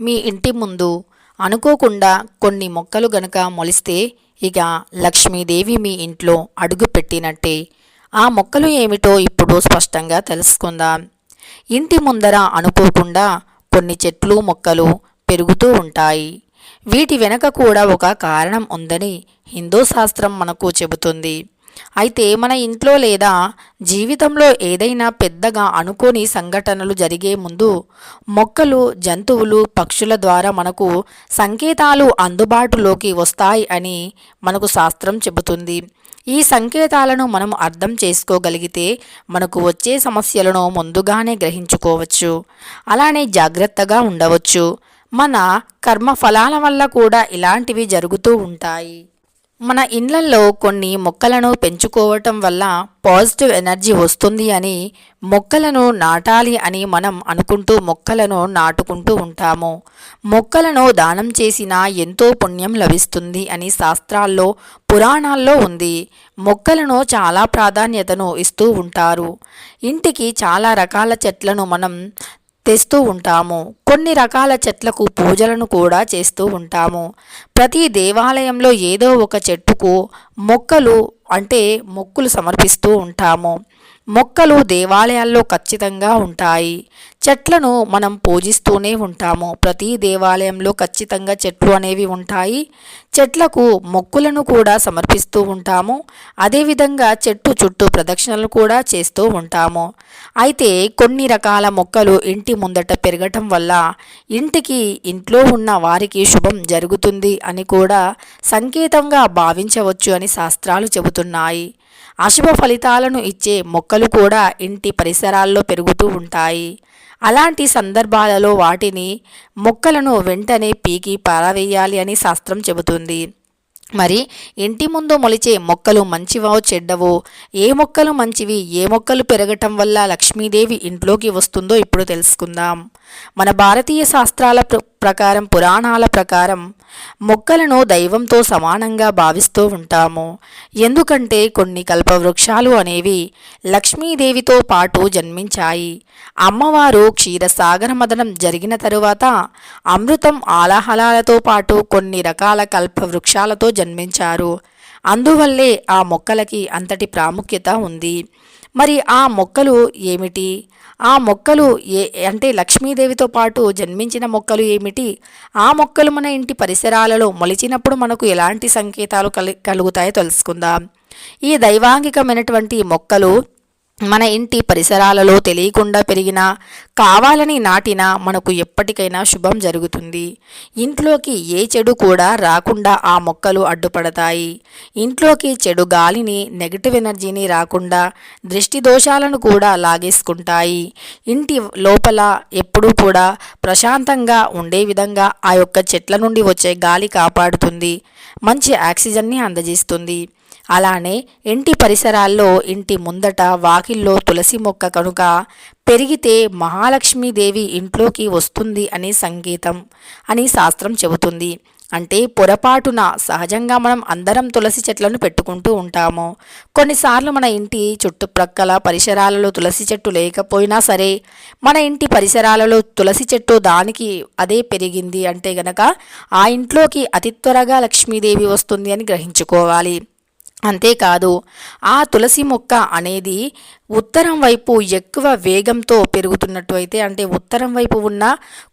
మీ ఇంటి ముందు అనుకోకుండా కొన్ని మొక్కలు గనక మొలిస్తే ఇక లక్ష్మీదేవి మీ ఇంట్లో అడుగు పెట్టినట్టే. ఆ మొక్కలు ఏమిటో ఇప్పుడు స్పష్టంగా తెలుసుకుందాం. ఇంటి ముందర అనుకోకుండా కొన్ని చెట్లు మొక్కలు పెరుగుతూ ఉంటాయి. వీటి వెనక కూడా ఒక కారణం ఉందని హిందూ శాస్త్రం మనకు చెబుతుంది. అయితే మన ఇంట్లో లేదా జీవితంలో ఏదైనా పెద్దగా అనుకోని సంఘటనలు జరిగే ముందు మొక్కలు జంతువులు పక్షుల ద్వారా మనకు సంకేతాలు అందుబాటులోకి వస్తాయి అని మనకు శాస్త్రం చెబుతుంది. ఈ సంకేతాలను మనం అర్థం చేసుకోగలిగితే మనకు వచ్చే సమస్యలను ముందుగానే గ్రహించుకోవచ్చు. అలానే జాగ్రత్తగా ఉండవచ్చు. మన కర్మ ఫలాల వల్ల కూడా ఇలాంటివి జరుగుతూ ఉంటాయి. మన ఇండ్లల్లో కొన్ని మొక్కలను పెంచుకోవటం వల్ల పాజిటివ్ ఎనర్జీ వస్తుంది అని మొక్కలను నాటాలి అని మనం అనుకుంటూ మొక్కలను నాటుకుంటూ ఉంటాము. మొక్కలను దానం చేసినా ఎంతో పుణ్యం లభిస్తుంది అని శాస్త్రాల్లో పురాణాల్లో ఉంది. మొక్కలను చాలా ప్రాధాన్యతను ఇస్తూ ఉంటారు. ఇంటికి చాలా రకాల చెట్లను మనం తెస్తూ ఉంటాము. కొన్ని రకాల చెట్లకు పూజలను కూడా చేస్తూ ఉంటాము. ప్రతి దేవాలయంలో ఏదో ఒక చెట్టుకు మొక్కలు అంటే మొక్కులు సమర్పిస్తూ ఉంటాము. మొక్కలు దేవాలయాల్లో ఖచ్చితంగా ఉంటాయి. చెట్లను మనం పూజిస్తూనే ఉంటాము. ప్రతి దేవాలయంలో ఖచ్చితంగా చెట్లు అనేవి ఉంటాయి. చెట్లకు మొక్కులను కూడా సమర్పిస్తూ ఉంటాము. అదేవిధంగా చెట్టు చుట్టూ ప్రదక్షిణలు కూడా చేస్తూ ఉంటాము. అయితే కొన్ని రకాల మొక్కలు ఇంటి ముందట పెరగటం వల్ల ఇంటికి ఇంట్లో ఉన్న వారికి శుభం జరుగుతుంది అని కూడా సంకేతంగా భావించవచ్చు అని శాస్త్రాలు చెబుతున్నాయి. అశుభ ఫలితాలను ఇచ్చే మొక్కలు కూడా ఇంటి పరిసరాల్లో పెరుగుతూ ఉంటాయి. అలాంటి సందర్భాలలో వాటిని మొక్కలను వెంటనే పీకి పారవేయాలి అని శాస్త్రం చెబుతుంది. మరి ఇంటి ముందు మొలిచే మొక్కలు మంచివో చెడ్డవో ఏ మొక్కలు మంచివి ఏ మొక్కలు పెరగటం వల్ల లక్ష్మీదేవి ఇంట్లోకి వస్తుందో ఇప్పుడు తెలుసుకుందాం. మన భారతీయ శాస్త్రాల ప్రకారం పురాణాల ప్రకారం మొక్కలను దైవంతో సమానంగా భావిస్తూ ఉంటాము. ఎందుకంటే కొన్ని కల్పవృక్షాలు అనేవి లక్ష్మీదేవితో పాటు జన్మించాయి. అమ్మవారు క్షీరసాగర మదనం జరిగిన తరువాత అమృతం ఆలాహలాలతో పాటు కొన్ని రకాల కల్పవృక్షాలతో జన్మించారు. అందువల్లే ఆ మొక్కలకి అంతటి ప్రాముఖ్యత ఉంది. మరి ఆ మొక్కలు ఏమిటి? ఆ మొక్కలు ఏ అంటే లక్ష్మీదేవితో పాటు జన్మించిన మొక్కలు ఏమిటి? ఆ మొక్కలు మన ఇంటి పరిసరాలలో మొలిచినప్పుడు మనకు ఎలాంటి సంకేతాలు కలి కలుగుతాయో తెలుసుకుందాం. ఈ దైవాంగికమైనటువంటి మొక్కలు మన ఇంటి పరిసరాలలో తెలియకుండా పెరిగినా కావాలని నాటినా మనకు ఎప్పటికైనా శుభం జరుగుతుంది. ఇంట్లోకి ఏ చెడు కూడా రాకుండా ఆ మొక్కలు అడ్డుపడతాయి. ఇంట్లోకి చెడు గాలిని నెగిటివ్ ఎనర్జీని రాకుండా దృష్టి దోషాలను కూడా లాగేసుకుంటాయి. ఇంటి లోపల ఎప్పుడూ కూడా ప్రశాంతంగా ఉండే విధంగా ఆ యొక్క చెట్ల నుండి వచ్చే గాలి కాపాడుతుంది. మంచి ఆక్సిజన్ని అందజేస్తుంది. అలానే ఇంటి పరిసరాల్లో ఇంటి ముందట వాకిల్లో తులసి మొక్క కనుక పెరిగితే మహాలక్ష్మీదేవి ఇంట్లోకి వస్తుంది అనే సంకేతం అని శాస్త్రం చెబుతుంది. అంటే పొరపాటున సహజంగా మనం అందరం తులసి చెట్లను పెట్టుకుంటూ ఉంటాము. కొన్నిసార్లు మన ఇంటి చుట్టుప్రక్కల పరిసరాలలో తులసి చెట్టు లేకపోయినా సరే మన ఇంటి పరిసరాలలో తులసి చెట్టు దానికి అదే పెరిగింది అంటే గనక ఆ ఇంట్లోకి అతి త్వరగా లక్ష్మీదేవి వస్తుంది అని గ్రహించుకోవాలి. అంతేకాదు ఆ తులసి మొక్క అనేది ఉత్తరం వైపు ఎక్కువ వేగంతో పెరుగుతున్నట్టు అయితే అంటే ఉత్తరం వైపు ఉన్న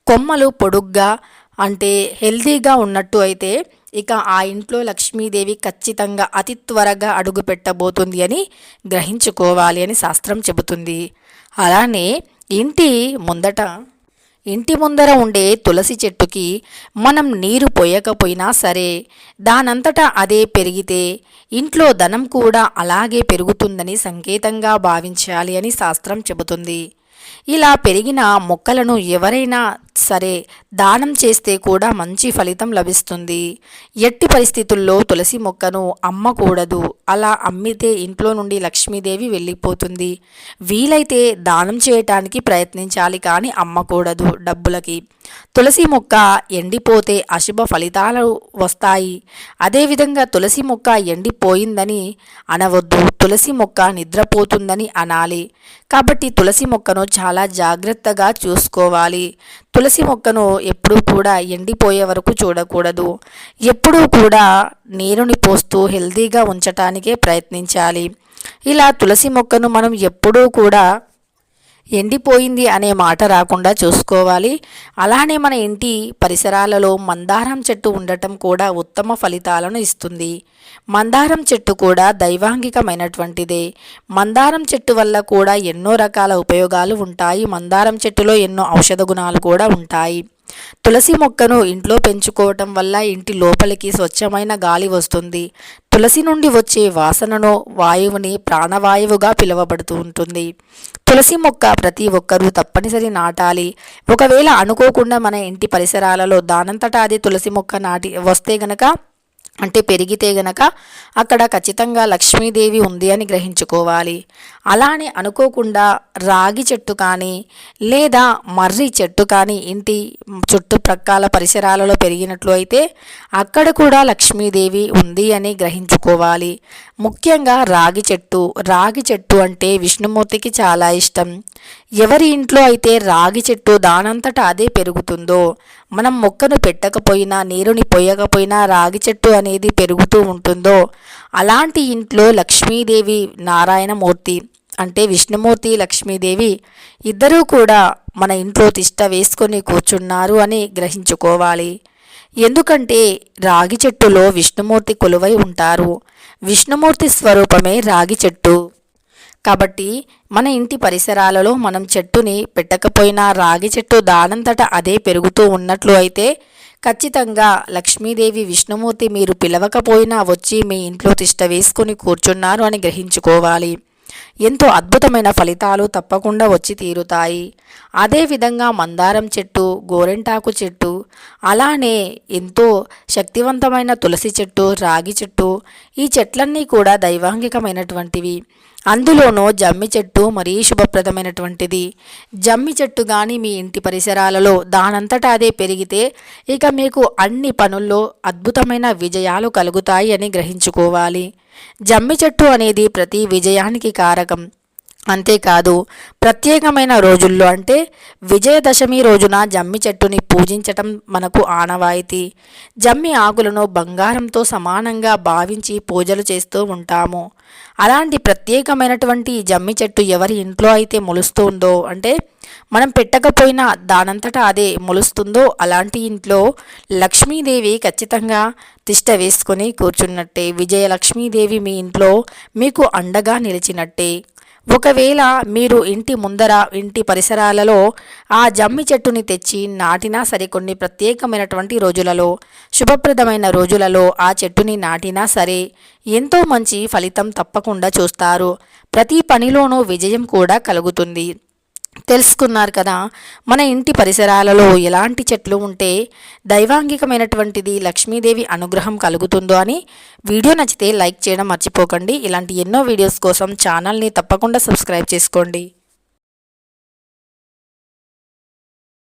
కొమ్మలు పొడుగ్గా అంటే హెల్తీగా ఉన్నట్టు అయితే ఇక ఆ ఇంట్లో లక్ష్మీదేవి ఖచ్చితంగా అతి త్వరగా అడుగు పెట్టబోతుంది అని గ్రహించుకోవాలి అని శాస్త్రం చెబుతుంది. అలానే ఇంటి ముందట ఇంటి ముందర ఉండే తులసి చెట్టుకి మనం నీరు పోయకపోయినా సరే దానంతటా అదే పెరిగితే ఇంట్లో ధనం కూడా అలాగే పెరుగుతుందని సంకేతంగా భావించాలి అని శాస్త్రం చెబుతుంది. ఇలా పెరిగిన మొక్కలను ఎవరైనా సరే దానం చేస్తే కూడా మంచి ఫలితం లభిస్తుంది. ఎట్టి పరిస్థితుల్లో తులసి మొక్కను అమ్మకూడదు. అలా అమ్మితే ఇంట్లో నుండి లక్ష్మీదేవి వెళ్ళిపోతుంది. వీలైతే దానం చేయటానికి ప్రయత్నించాలి కానీ అమ్మకూడదు డబ్బులకి. తులసి మొక్క ఎండిపోతే అశుభ ఫలితాలు వస్తాయి. అదేవిధంగా తులసి మొక్క ఎండిపోయిందని అనవద్దు. తులసి మొక్క నిద్రపోతుందని అనాలి. కాబట్టి తులసి మొక్కను చాలా జాగ్రత్తగా చూసుకోవాలి. తులసి మొక్కను ఎప్పుడూ కూడా ఎండిపోయే వరకు చూడకూడదు. ఎప్పుడూ కూడా నీరుని పోస్తూ హెల్తీగా ఉంచటానికే ప్రయత్నించాలి. ఇలా తులసి మొక్కను మనం ఎప్పుడూ కూడా ఎండిపోయింది అనే మాట రాకుండా చూసుకోవాలి. అలానే మన ఇంటి పరిసరాలలో మందారం చెట్టు ఉండటం కూడా ఉత్తమ ఫలితాలను ఇస్తుంది. మందారం చెట్టు కూడా దైవాంగికమైనటువంటిదే. మందారం చెట్టు వల్ల కూడా ఎన్నో రకాల ఉపయోగాలు ఉంటాయి. మందారం చెట్టులో ఎన్నో ఔషధ గుణాలు కూడా ఉంటాయి. తులసి మొక్కను ఇంట్లో పెంచుకోవటం వల్ల ఇంటి లోపలికి స్వచ్ఛమైన గాలి వస్తుంది. తులసి నుండి వచ్చే వాసనను వాయువుని ప్రాణవాయువుగా పిలువబడుతూ ఉంటుంది. తులసి మొక్క ప్రతి ఒక్కరూ తప్పనిసరి నాటాలి. ఒకవేళ అనుకోకుండా మన ఇంటి పరిసరాలలో దానంతటా అది తులసి మొక్క నాటి వస్తే గనక అంటే పెరిగితే గనక అక్కడ ఖచ్చితంగా లక్ష్మీదేవి ఉంది అని గ్రహించుకోవాలి. అలానే అనుకోకుండా రాగి చెట్టు కానీ లేదా మర్రి చెట్టు కానీ ఇంటి చుట్టుప్రక్కల పరిసరాలలో పెరిగినట్లు అయితే అక్కడ కూడా లక్ష్మీదేవి ఉంది అని గ్రహించుకోవాలి. ముఖ్యంగా రాగి చెట్టు. రాగి చెట్టు అంటే విష్ణుమూర్తికి చాలా ఇష్టం. ఎవరి ఇంట్లో అయితే రాగి చెట్టు దానంతటా అదే పెరుగుతుందో మనం మొక్కను పెట్టకపోయినా నీరుని పోయకపోయినా రాగి చెట్టు అనేది పెరుగుతూ ఉంటుందో? అలాంటి ఇంట్లో లక్ష్మీదేవి నారాయణమూర్తి అంటే విష్ణుమూర్తి లక్ష్మీదేవి ఇద్దరూ కూడా మన ఇంట్లో తిష్ట వేసుకొని కూర్చున్నారు అని గ్రహించుకోవాలి. ఎందుకంటే రాగి చెట్టులో విష్ణుమూర్తి కొలువై ఉంటారు. విష్ణుమూర్తి స్వరూపమే రాగి చెట్టు. కాబట్టి మన ఇంటి పరిసరాలలో మనం చెట్టుని పెట్టకపోయినా రాగి చెట్టు దానంతట అదే పెరుగుతూ ఉన్నట్లు అయితే ఖచ్చితంగా లక్ష్మీదేవి విష్ణుమూర్తి మీరు పిలవకపోయినా వచ్చి మీ ఇంట్లో తిష్ట వేసుకుని కూర్చున్నారు అని గ్రహించుకోవాలి. ఎంతో అద్భుతమైన ఫలితాలు తప్పకుండా వచ్చి తీరుతాయి. అదేవిధంగా మందారం చెట్టు గోరెంటాకు చెట్టు అలానే ఎంతో శక్తివంతమైన తులసి చెట్టు రాగి చెట్టు ఈ చెట్లన్నీ కూడా దైవాంగికమైనటువంటివి. అందులోనూ జమ్మి చెట్టు మరీ శుభప్రదమైనటువంటిది. జమ్మి చెట్టు కానీ మీ ఇంటి పరిసరాలలో దానంతటా అదే పెరిగితే ఇక మీకు అన్ని పనుల్లో అద్భుతమైన విజయాలు కలుగుతాయి అని గ్రహించుకోవాలి. జమ్మి చెట్టు అనేది ప్రతి విజయానికి కారకం. అంతేకాదు ప్రత్యేకమైన రోజుల్లో అంటే విజయదశమి రోజున జమ్మి చెట్టుని పూజించటం మనకు ఆనవాయితీ. జమ్మి ఆకులను బంగారంతో సమానంగా భావించి పూజలు చేస్తూ ఉంటాము. అలాంటి ప్రత్యేకమైనటువంటి జమ్మి చెట్టు ఎవరి ఇంట్లో అయితే మొలుస్తుందో అంటే మనం పెట్టకపోయినా దానంతటా అదే మొలుస్తుందో అలాంటి ఇంట్లో లక్ష్మీదేవి ఖచ్చితంగా తిష్ట వేసుకొని కూర్చున్నట్టే విజయలక్ష్మీదేవి మీ ఇంట్లో మీకు అండగా నిలిచినట్టే. ఒకవేళ మీరు ఇంటి ముందర ఇంటి పరిసరాలలో ఆ జమ్మి చెట్టుని తెచ్చి నాటినా సరే కొన్ని ప్రత్యేకమైనటువంటి రోజులలో శుభప్రదమైన రోజులలో ఆ చెట్టుని నాటినా సరే ఎంతో మంచి ఫలితం తప్పకుండా చూస్తారు. ప్రతి పనిలోనూ విజయం కూడా కలుగుతుంది. తెలుసుకున్నారు కదా మన ఇంటి పరిసరాలలో ఎలాంటి చెట్లు ఉంటే దైవాంగికమైనటువంటిది లక్ష్మీదేవి అనుగ్రహం కలుగుతుందో అని వీడియో నచ్చితే లైక్ చేయడం మర్చిపోకండి. ఇలాంటి ఎన్నో వీడియోస్ కోసం ఛానల్ని తప్పకుండా సబ్స్క్రైబ్ చేసుకోండి.